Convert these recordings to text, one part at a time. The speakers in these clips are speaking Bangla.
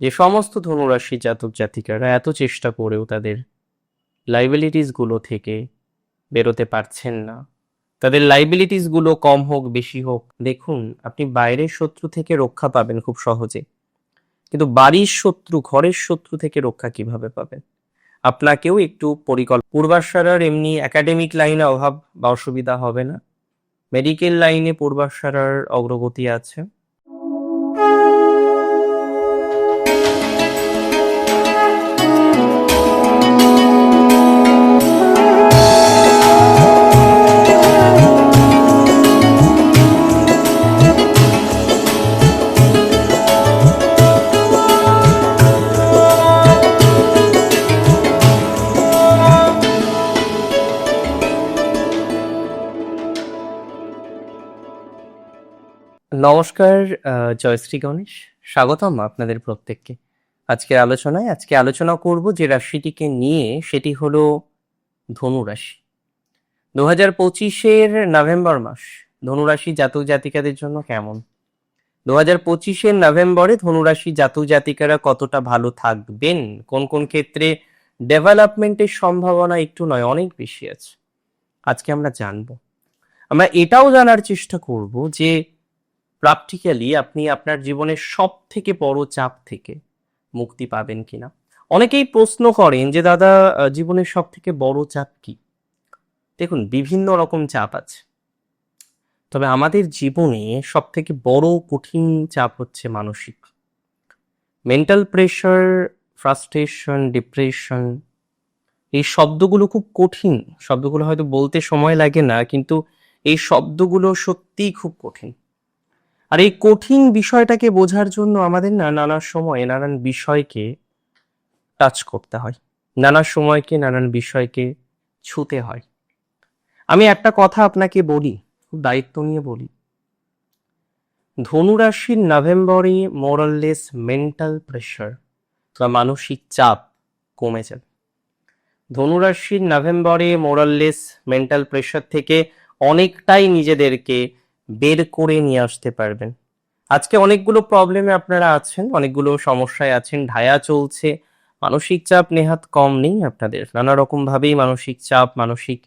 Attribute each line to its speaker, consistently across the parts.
Speaker 1: যে সমস্ত ধনুরাশি জাতক জাতিকারা এত চেষ্টা করেও তাদের লাইবিলিটিসগুলো থেকে বেরোতে পারছেন না। তাদের লাইবিলিটিসগুলো কম হোক, বেশি হোক, দেখুন, আপনি বাইরের শত্রু থেকে রক্ষা পাবেন খুব সহজে। কিন্তু বাড়ির শত্রু, ঘরের শত্রু থেকে রক্ষা কীভাবে পাবেন? আপনাকেও একটু পরিকল্পনা পূর্বাশারার এমনি একাডেমিক লাইনে অভাব বা অসুবিধা হবে না। মেডিকেল লাইনে পূর্বাশারার অগ্রগতি আছে। নমস্কার জয়শ্রী গণেশ। স্বাগতম আপনাদের প্রত্যেককে। আজকের আলোচনায়, আজকে আলোচনা করব যে রাশিটিকে নিয়ে, সেটি হলো ধনুরাশি দু হাজার পঁচিশের নভেম্বর মাস ধনুরাশি জাতক জাতিকাদের জন্য কেমন? দু হাজার পঁচিশের নভেম্বরে ধনুরাশি জাতক জাতিকারা কতটা ভালো থাকবেন? কোন কোন ক্ষেত্রে ডেভেলপমেন্টের সম্ভাবনা একটু নয়, অনেক বেশি আছে। আজকে আমরা জানব। আমরা এটাও জানার চেষ্টা করব যে প্র্যাকটিক্যালি আপনি আপনার জীবনের সব থেকে বড় চাপ থেকে মুক্তি পাবেন কিনা? অনেকেই প্রশ্ন করেন যে, দাদা জীবনের সব থেকে বড় চাপ কি? দেখুন, বিভিন্ন রকম চাপ আছে। তবে আমাদের জীবনে সব থেকে বড় কঠিন চাপ হচ্ছে মানসিক। মেন্টাল প্রেশার ফ্রাস্ট্রেশন ডিপ্রেশন এই শব্দগুলো খুব কঠিন। শব্দগুলো হয়তো বলতে সময় লাগে না, কিন্তু এই শব্দগুলো সত্যিই খুব কঠিন। আর এই কঠিন বিষয়টাকে বোঝার জন্য আমাদের না নানা সময়ে নানান বিষয়কে টাচ করতে হয়। নানা সময়কে নানান বিষয়কে ছুতে হয়। আমি একটা কথা আপনাকে বলি, খুব দায়িত্ব নিয়ে বলি। ধনুরাশির নভেম্বরে মোরাললেস মেন্টাল প্রেশার বা মানসিক চাপ কমে যাবে। ধনুরাশির নভেম্বরে মোরাললেস মেন্টাল প্রেশার থেকে অনেকটাই নিজেদেরকে বের করে নিয়ে আসতে পারবেন। আজকে অনেকগুলো প্রবলেমে আপনারা আছেন, অনেকগুলো সমস্যায় আছেন, ঢায়া চলছে, মানসিক চাপ নেহাত কম নেই আপনাদের। নানা রকম ভাবেই মানসিক চাপ, মানসিক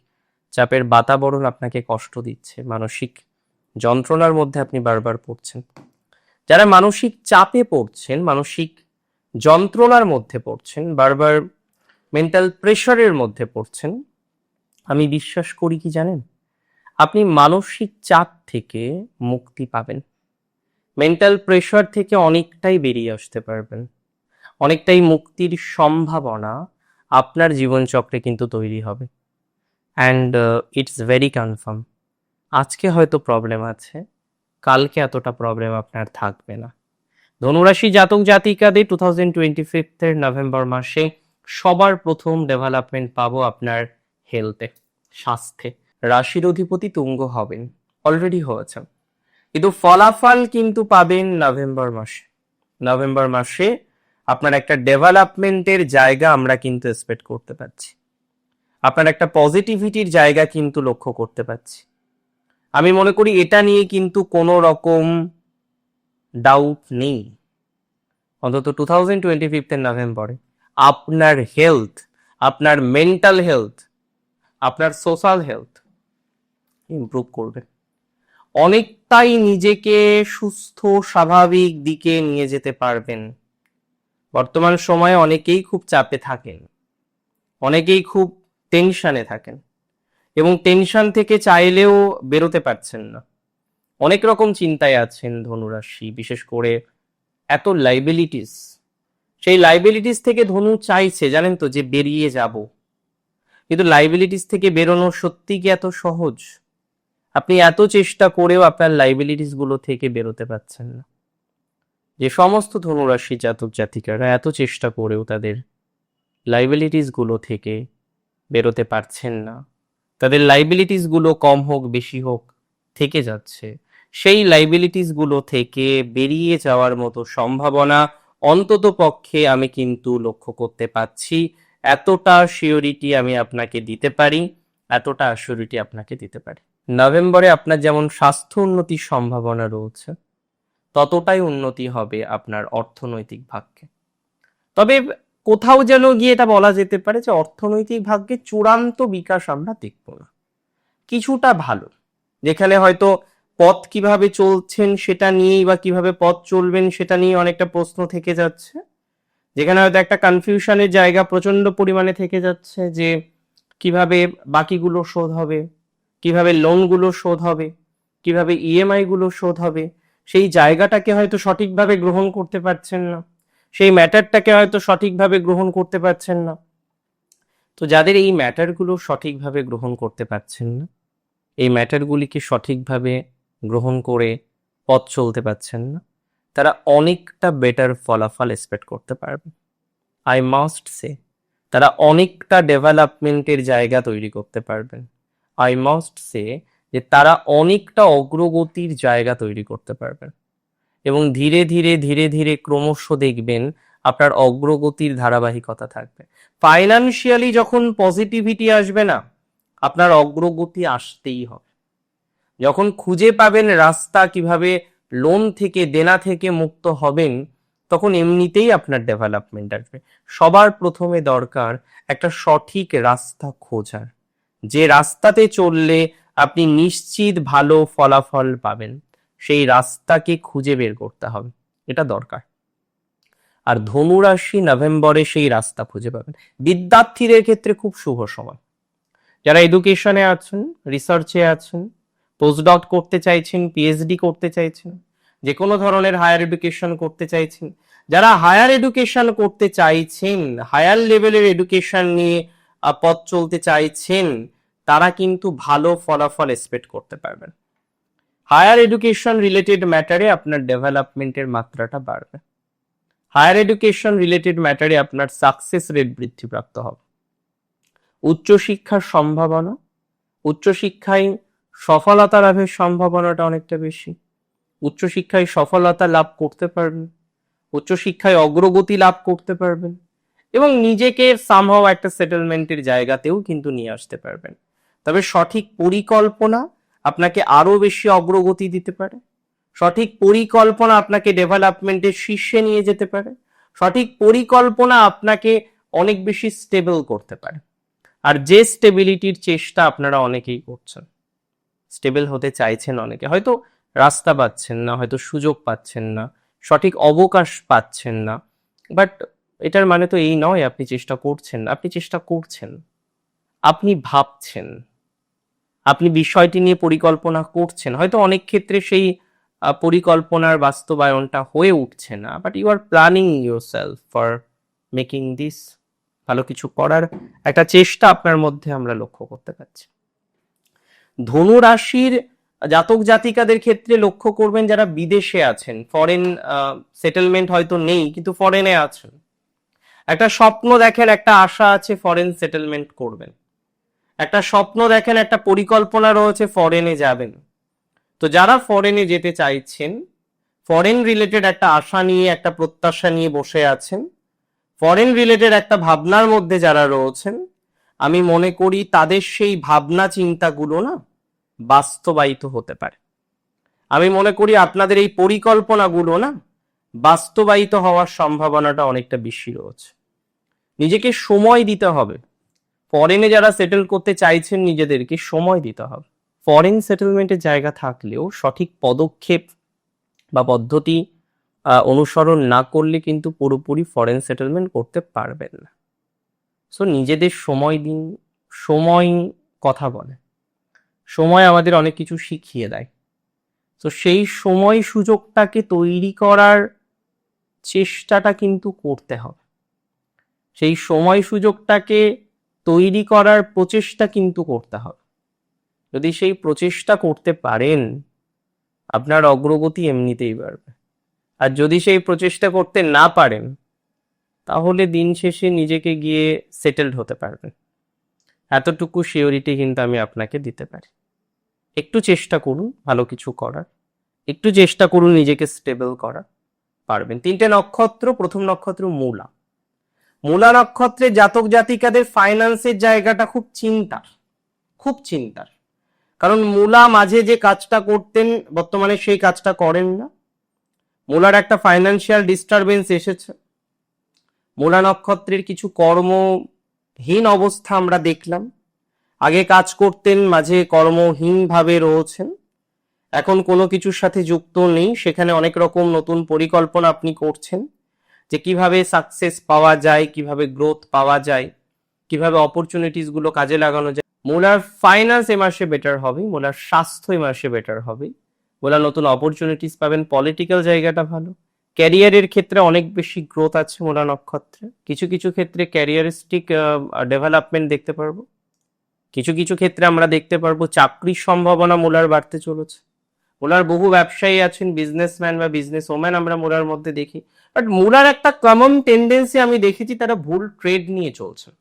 Speaker 1: চাপের বাতাবরণ আপনাকে কষ্ট দিচ্ছে, মানসিক যন্ত্রণার মধ্যে আপনি বারবার পড়ছেন। যারা মানসিক চাপে পড়ছেন, মানসিক যন্ত্রণার মধ্যে পড়ছেন, বারবার মেন্টাল প্রেশারের মধ্যে পড়ছেন, আমি বিশ্বাস করি কি জানেন? আপনি মানসিক চাপ থেকে মুক্তি পাবেন। মেন্টাল প্রেশার থেকে অনেকটাই বেরিয়ে আসতে পারবেন। অনেকটাই মুক্তির সম্ভাবনা আপনার জীবনচক্রে কিন্তু তৈরি হবে। অ্যান্ড ইটস ভেরি কনফার্ম আজকে হয়তো প্রবলেম আছে, কালকে এতটা প্রবলেম আপনার থাকবে না। ধনুরাশি জাতক জাতিকাদের টু থাউজেন্ড টোয়েন্টি ফিফথের নভেম্বর মাসে সবার প্রথম ডেভেলপমেন্ট পাবো আপনার হেলথে স্বাস্থ্যে। রাশির অধিপতি তুঙ্গ হবেন। অলরেডি হয়েছেন কিন্তু ফলাফল কিন্তু পাবেন নভেম্বর মাসে। নভেম্বর মাসে আপনার একটা ডেভেলপমেন্টের জায়গা আমরা কিন্তু এক্সপেক্ট করতে পারছি। আপনার একটা পজিটিভিটির জায়গা কিন্তু লক্ষ্য করতে পারছি। আমি মনে করি এটা নিয়ে কিন্তু কোনো রকম ডাউট নেই। অন্তত টু থাউজেন্ড টোয়েন্টি ফিফথের নভেম্বরে আপনার হেলথ আপনার মেন্টাল হেলথ আপনার সোশ্যাল হেলথ ইমপ্রুভ করবে। অনেকটাই নিজেকে সুস্থ, স্বাভাবিক দিকে নিয়ে যেতে পারবেন। বর্তমান সময়ে অনেকেই খুব চাপে থাকেন। অনেকেই খুব টেনশনে থাকেন। এবং টেনশন থেকে চাইলেও বেরোতে পারছেন না। অনেক রকম চিন্তায় আছেন ধনুরাশি, বিশেষ করে এত লাইবিলিটিস সেই লাইবিলিটিস থেকে ধনু চাইছে, জানেন তো, যে বেরিয়ে যাব। কিন্তু লাইবিলিটিস থেকে বেরোনো সত্যি কি এত সহজ? আপনি এত চেষ্টা করেও আপনার লাইবিলিটিসগুলো থেকে বেরোতে পারছেন না। যে সমস্ত ধনুরাশি জাতক জাতিকারা এত চেষ্টা করেও তাদের লাইবিলিটিসগুলো থেকে বেরোতে পারছেন না। তাদের লাইবিলিটিসগুলো কম হোক, বেশি হোক, থেকে যাচ্ছে। সেই লাইবিলিটিসগুলো থেকে বেরিয়ে যাওয়ার মতো সম্ভাবনা অন্তত পক্ষে আমি কিন্তু লক্ষ্য করতে পারছি। এতটা সিওরিটি আমি আপনাকে দিতে পারি, এতটা অ্যাসিওরিটি আপনাকে দিতে পারি। নভেম্বরে আপনার যেমন স্বাস্থ্য উন্নতির সম্ভাবনা রয়েছে, ততটাই উন্নতি হবে আপনার অর্থনৈতিক ভাগ্যে। তবে কোথাও যেন গিয়ে এটা বলা যেতে পারে যে অর্থনৈতিক ভাগ্যে চূড়ান্ত বিকাশ আমরা দেখব না। কিছুটা ভালো, যেখানে হয়তো পথ কীভাবে চলছেন সেটা নিয়েই বা কীভাবে পথ চলবেন সেটা নিয়ে অনেকটা প্রশ্ন থেকে যাচ্ছে, যেখানে হয়তো একটা কনফিউশনের জায়গা প্রচণ্ড পরিমাণে থেকে যাচ্ছে যে কীভাবে বাকিগুলো শোধ হবে। কীভাবে লোনগুলো শোধ হবে, কীভাবে ইএমআই গুলো শোধ হবে, সেই জায়গাটাকে হয়তো সঠিকভাবে গ্রহণ করতে পারছেন না, সেই ম্যাটারটাকে হয়তো সঠিকভাবে গ্রহণ করতে পারছেন না। তো যাদের এই ম্যাটারগুলো সঠিকভাবে গ্রহণ করতে পারছেন না, এই ম্যাটারগুলিকে সঠিকভাবে গ্রহণ করে পথ চলতে পারছেন না, তারা অনেকটা বেটার ফলাফল এক্সপেক্ট করতে পারবে। আই মাস্ট সে তারা অনেকটা ডেভেলপমেন্টের জায়গা তৈরি করতে পারবেন। আই মাস্ট সে যে তারা অনেকটা অগ্রগতির জায়গা তৈরি করতে পারবেন এবং ধীরে ধীরে ধীরে ধীরে ক্রমশ দেখবেন আপনার অগ্রগতির ধারাবাহিকতা থাকবে। ফাইনান্সিয়ালি যখন পজিটিভিটি আসবে না, আপনার অগ্রগতি আসতেই হবে। যখন খুঁজে পাবেন রাস্তা কীভাবে লোন থেকে, দেনা থেকে মুক্ত হবেন, তখন এমনিতেই আপনার ডেভেলপমেন্ট আসবে। সবার প্রথমে দরকার একটা সঠিক রাস্তা খোঁজার। যে রাস্তাতে চললে আপনি নিশ্চিত ভালো ফলাফল পাবেন, সেই রাস্তাকে খুঁজে বের করতে হবে। এটা দরকার। আর ধনুরাশি নভেম্বরে সেই রাস্তা খুঁজে পাবেন। বিদ্যার্থীদের ক্ষেত্রে খুব শুভ সময়। যারা এডুকেশনে আছেন, রিসার্চে আছেন, পোস্টডক করতে চাইছেন, পিএইচডি করতে চাইছেন যে কোনো ধরনের হায়ার এডুকেশন করতে চাইছেন, যারা হায়ার এডুকেশন করতে চাইছেন, হায়ার লেভেলের এডুকেশন নিয়ে পথ চলতে চাইছেন, তারা কিন্তু ভালো ফলাফল এক্সপেক্ট করতে পারবেন। হায়ার এডুকেশন রিলেটেড ম্যাটারে আপনার ডেভেলপমেন্টের মাত্রাটা বাড়বে। হায়ার এডুকেশন রিলেটেড ম্যাটারে আপনার সাকসেস রেট বৃদ্ধিপ্রাপ্ত হবে। উচ্চশিক্ষার সম্ভাবনা, উচ্চশিক্ষায় সফলতা লাভের সম্ভাবনাটা অনেকটা বেশি। উচ্চশিক্ষায় সফলতা লাভ করতে পারবেন, উচ্চশিক্ষায় অগ্রগতি লাভ করতে পারবেন। এবং নিজেকে সামহাও একটা সেটেলমেন্টের জায়গাতেও কিন্তু নিয়ে আসতে পারবেন। তবে সঠিক পরিকল্পনা আপনাকে আরও বেশি অগ্রগতি দিতে পারে। সঠিক পরিকল্পনা আপনাকে ডেভেলপমেন্টের শীর্ষে নিয়ে যেতে পারে। সঠিক পরিকল্পনা আপনাকে অনেক বেশি স্টেবল করতে পারে। আর যে স্টেবিলিটির চেষ্টা আপনারা অনেকেই করছেন স্টেবল হতে চাইছেন অনেকে, হয়তো রাস্তা পাচ্ছেন না, হয়তো সুযোগ পাচ্ছেন না, সঠিক অবকাশ পাচ্ছেন না বাট এটার মানে তো এই নয় আপনি চেষ্টা করছেন, আপনি চেষ্টা করছেন। আপনি ভাবছেন। আপনি বিষয়টি নিয়ে পরিকল্পনা করছেন। হয়তো অনেক ক্ষেত্রে সেই পরিকল্পনার বাস্তবায়নটা হয়ে উঠছে না but you are planning yourself for making this ভালো কিছু করার একটা চেষ্টা আপনার মধ্যে আমরা লক্ষ্য করতে পারছি। ধনু রাশির জাতক জাতিকাদের ক্ষেত্রে লক্ষ্য করবেন যারা বিদেশে আছেন ফরেন সেটেলমেন্ট হয়তো নেই, কিন্তু ফরেনে আছেন। একটা স্বপ্ন দেখেন, একটা আশা আছে ফরেন সেটেলমেন্ট করবেন। একটা স্বপ্ন দেখেন, একটা পরিকল্পনা রয়েছে ফরেনে যাবেন। তো যারা ফরেনে যেতে চাইছেন ফরেন রিলেটেড একটা আশা নিয়ে, একটা প্রত্যাশা নিয়ে বসে আছেন ফরেন রিলেটেড একটা ভাবনার মধ্যে যারা রয়েছেন, আমি মনে করি তাদের সেই ভাবনা চিন্তাগুলো না বাস্তবায়িত হতে পারে। আমি মনে করি আপনাদের এই পরিকল্পনাগুলো না বাস্তবায়িত হওয়ার সম্ভাবনাটা অনেকটা বেশি রয়েছে। নিজেকে সময় দিতে হবে। ফরেনে যারা সেটেল করতে চাইছেন নিজেদেরকে সময় দিতে হবে। ফরেন সেটেলমেন্টের জায়গা থাকলেও সঠিক পদক্ষেপ বা পদ্ধতি অনুসরণ না করলে কিন্তু পুরোপুরি ফরেন সেটেলমেন্ট করতে পারবেন না। সো নিজেদের সময় দিন, সময় কথা বলে। সময় আমাদের অনেক কিছু শিখিয়ে দেয়। তো সেই সময় সুযোগটাকে তৈরি করার চেষ্টাটা কিন্তু করতে হবে। সেই সময় সুযোগটাকে তৈরি করার প্রচেষ্টা কিন্তু করতে হবে। যদি সেই প্রচেষ্টা করতে পারেন, আপনার অগ্রগতি এমনিতেই বাড়বে। আর যদি সেই প্রচেষ্টা করতে না পারেন, তাহলে দিন শেষে নিজেকে গিয়ে সেটেলড হতে পারবেন। এতটুকু শিওরিটি কিন্তু আমি আপনাকে দিতে পারি। একটু চেষ্টা করুন, ভালো কিছু করার। একটু চেষ্টা করুন নিজেকে স্টেবল করার। পারবেন। তিনটে নক্ষত্র, প্রথম নক্ষত্র মূলা। মূলা নক্ষত্রে জাতক জাতিকাদের ফাইন্যান্সের জায়গাটা খুব চিন্তার খুব চিন্তার। কারণ মূলা মাঝে যে কাজটা করতেন, বর্তমানে সেই কাজটা করেন না। মূলার একটা ফাইন্যান্সিয়াল ডিস্টারবেন্স এসেছে। মূলা নক্ষত্রের কিছু কর্মহীন অবস্থা আমরা দেখলাম। আগে কাজ করতেন, মাঝে কর্মহীন ভাবে রয়েছেন। এখন কোনো কিছুর সাথে যুক্ত নেই। সেখানে অনেক রকম নতুন পরিকল্পনা আপনি করছেন। যে কীভাবে সাকসেস পাওয়া যায়, কীভাবে গ্রোথ পাওয়া যায়, কীভাবে অপরচুনিটিসগুলো কাজে লাগানো যায়। মোলার ফাইন্যান্স এ মাসে বেটার হবে, মোলার স্বাস্থ্য এ মাসে বেটার হবে। মোলা নতুন অপরচুনিটিস পাবেন পলিটিক্যাল জায়গাটা ভালো। ক্যারিয়ারের ক্ষেত্রে অনেক বেশি গ্রোথ আছে মোলা নক্ষত্রে। কিছু কিছু ক্ষেত্রে ক্যারিয়ারিস্টিক ডেভেলপমেন্ট দেখতে পারব। কিছু কিছু ক্ষেত্রে আমরা দেখতে পারব চাকরির সম্ভাবনা মোলার বাড়তে চলেছে। মোলার বহু ব্যবসায়ী আছেন বিজনেসম্যান বা বিজনেস ওম্যান আমরা মোলার মধ্যে দেখি। বাট মোলার একটা কমন টেন্ডেন্সি আমি দেখেছি, তারা ভুল ট্রেড নিয়ে চলছে।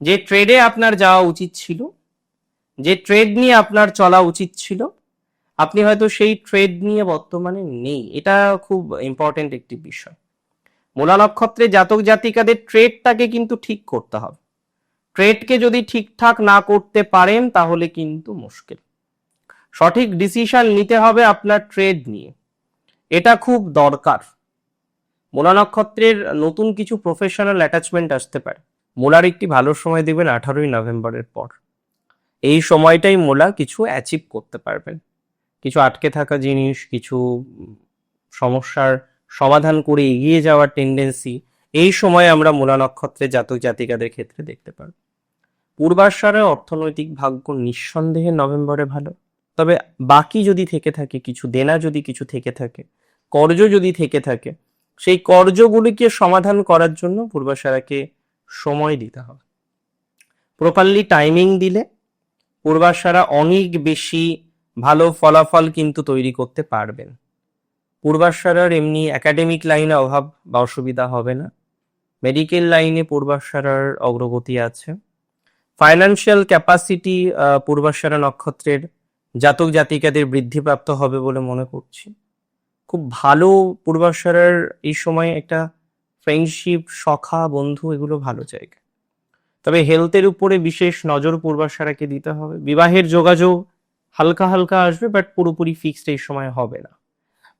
Speaker 1: যে ট্রেডে আপনার যাওয়া উচিত ছিল, যে ট্রেড নিয়ে আপনার চলা উচিত ছিল, আপনি হয়তো সেই ট্রেড নিয়ে বর্তমানে নেই। এটা খুব ইম্পর্টেন্ট একটি বিষয়। মূলা নক্ষত্রে জাতক জাতিকাদের ট্রেডটাকে কিন্তু ঠিক করতে হবে। ট্রেডকে যদি ঠিকঠাক না করতে পারেন, তাহলে কিন্তু মুশকিল। সঠিক ডিসিশন নিতে হবে আপনার ট্রেড নিয়ে। এটা খুব দরকার। মূলা নক্ষত্রের নতুন কিছু প্রফেশনাল অ্যাটাচমেন্ট আসতে পারে। মোলার একটি ভালো সময় দেবেন আঠারোই নভেম্বরের পর। এই সময়টাই মোলা কিছু অ্যাচিভ করতে পারবেন। কিছু আটকে থাকা জিনিস, কিছু সমস্যার সমাধান করে এগিয়ে যাওয়ার টেন্ডেন্সি এই সময় আমরা মূলা নক্ষত্রের জাতক জাতিকাদের ক্ষেত্রে দেখতে পারব পূর্বাশারে অর্থনৈতিক ভাগ্য নিঃসন্দেহে নভেম্বরে ভালো। তবে বাকি যদি থেকে থাকে, কিছু দেনা যদি কিছু থেকে থাকে, কর্জ যদি থেকে থাকে সেই কর্জগুলিকে সমাধান করার জন্য পূর্বাশারাকে সময় দিতে হবে। প্রপারলি টাইমিং দিলে পূর্বাশারা অনেক বেশি ভালো ফলাফল কিন্তু তৈরি করতে পারবেন। পূর্বাশারার এমনি একাডেমিক লাইনে অভাব বা অসুবিধা হবে না। মেডিকেল লাইনে পূর্বাশারার অগ্রগতি আছে। ফাইন্যান্সিয়াল ক্যাপাসিটি পূর্বাশারা নক্ষত্রের জাতক জাতিকাদের বৃদ্ধিপ্রাপ্ত হবে বলে মনে করছি। খুব ভালো পূর্বাশারার এই সময় একটা ফ্রেন্ডশিপ সখা, বন্ধু এগুলো ভালো জায়গা। তবে হেলথের উপরে বিশেষ নজর পূর্বাশারাকে দিতে হবে। বিবাহের যোগাযোগ হালকা হালকা আসবে বাট পুরোপুরি ফিক্সড এই সময় হবে না।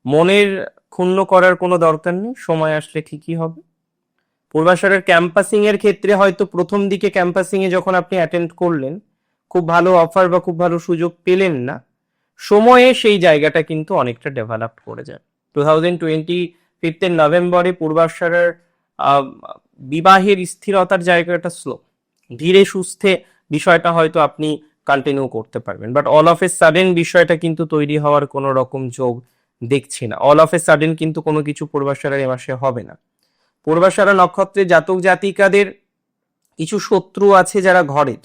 Speaker 1: মনের ক্ষুণ্ণ করার কোনো দরকার নেই, সময় আসলে ঠিকই হবে। পূর্বাশারের ক্যাম্পাসিং এর ক্ষেত্রে হয়তো প্রথম দিকে ক্যাম্পাসিং এ যখন আপনি অ্যাটেন্ড করলেন, খুব ভালো অফার বা খুব ভালো সুযোগ পেলেন না। সময়ে সেই জায়গাটা কিন্তু অনেকটা ডেভেলপ করে যায়। টু থাউজেন্ড টোয়েন্টি ফিফথের নভেম্বরে পূর্বাশারের বিবাহের স্থিরতার জায়গাটা স্লো ধীরে সুস্থে বিষয়টা হয়তো আপনি কন্টিনিউ করতে পারবেন। But all of a sudden বিষয়টা কিন্তু তৈরি হওয়ার কোনো রকম যোগ দেখছি না। অল অফ এ সাডেন কিন্তু কোনো কিছু পূর্বাশারার এ মাসে হবে না। পূর্বাশারা নক্ষত্রে জাতক জাতিকাদের কিছু শত্রু আছে যারা ঘরের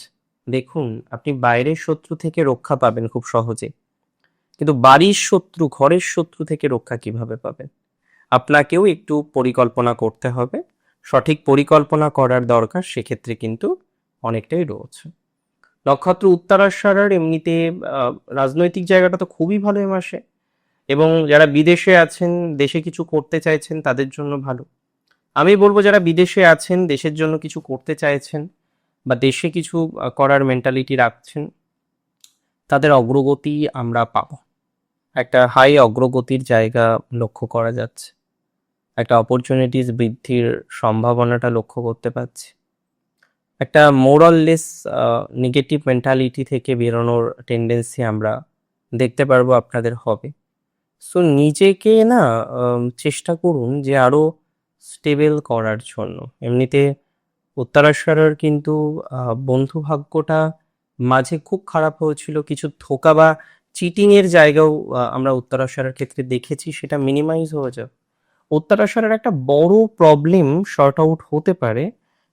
Speaker 1: দেখুন, আপনি বাইরের শত্রু থেকে রক্ষা পাবেন খুব সহজে। কিন্তু বাড়ির শত্রু, ঘরের শত্রু থেকে রক্ষা কীভাবে পাবেন? আপনাকেও একটু পরিকল্পনা করতে হবে। সঠিক পরিকল্পনা করার দরকার, সেক্ষেত্রে কিন্তু অনেকটাই রয়েছে। নক্ষত্র উত্তরাশারার এমনিতে রাজনৈতিক জায়গাটা তো খুবই ভালো এ মাসে। এবং যারা বিদেশে আছেন, দেশে কিছু করতে চাইছেন, তাদের জন্য ভালো। আমি বলব যারা বিদেশে আছেন, দেশের জন্য কিছু করতে চাইছেন বা দেশে কিছু করার মেন্টালিটি রাখছেন, তাদের অগ্রগতি আমরা পাবো। একটা হাই অগ্রগতির জায়গা লক্ষ্য করা যাচ্ছে। একটা অপরচুনিটিস বৃদ্ধির সম্ভাবনাটা লক্ষ্য করতে পারছি। একটা মোরাললেস নেগেটিভ মেন্টালিটি থেকে বেরোনোর টেন্ডেন্সি আমরা দেখতে পারব আপনাদের হবে। সো নিজেকে না চেষ্টা করুন যে আরও স্টেবল করার জন্য। এমনিতে উত্তরাশারের কিন্তু বন্ধু ভাগ্যটা মাঝে খুব খারাপ হয়েছিল, কিছু ধোকা বা চিটিং এর জায়গাও আমরা উত্তরাশারের ক্ষেত্রে দেখেছি, সেটা মিনিমাইজ হয়ে যাবে। উত্তরাশারের একটা বড় প্রবলেম শর্ট আউট হতে পারে,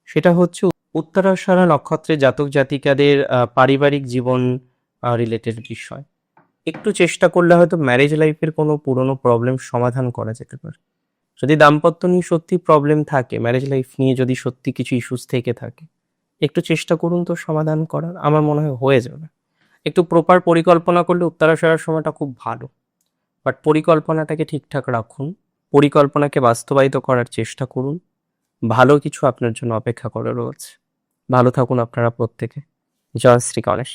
Speaker 1: সেটা হচ্ছে উত্তরাশারা নক্ষত্রে জাতক জাতিকাদের পারিবারিক জীবন রিলেটেড বিষয়। একটু চেষ্টা করলে হয়তো ম্যারেজ লাইফের কোনো পুরনো প্রবলেম সমাধান করা যেতে পারে। যদি দাম্পত্য নিয়ে সত্যি প্রবলেম থাকে ম্যারেজ লাইফ নিয়ে যদি সত্যি কিছু ইস্যুস থেকে থাকে, একটু চেষ্টা করুন তো সমাধান করার, আমার মনে হয় হয়ে যাবে। একটু প্রপার পরিকল্পনা করলে উত্তরা সেরার সময়টা খুব ভালো। বাট পরিকল্পনাটাকে ঠিকঠাক রাখুন, পরিকল্পনাকে বাস্তবায়িত করার চেষ্টা করুন, ভালো কিছু আপনার জন্য অপেক্ষা করে রয়েছে। ভালো থাকুন আপনারা প্রত্যেকে। জয় শ্রী গণেশ।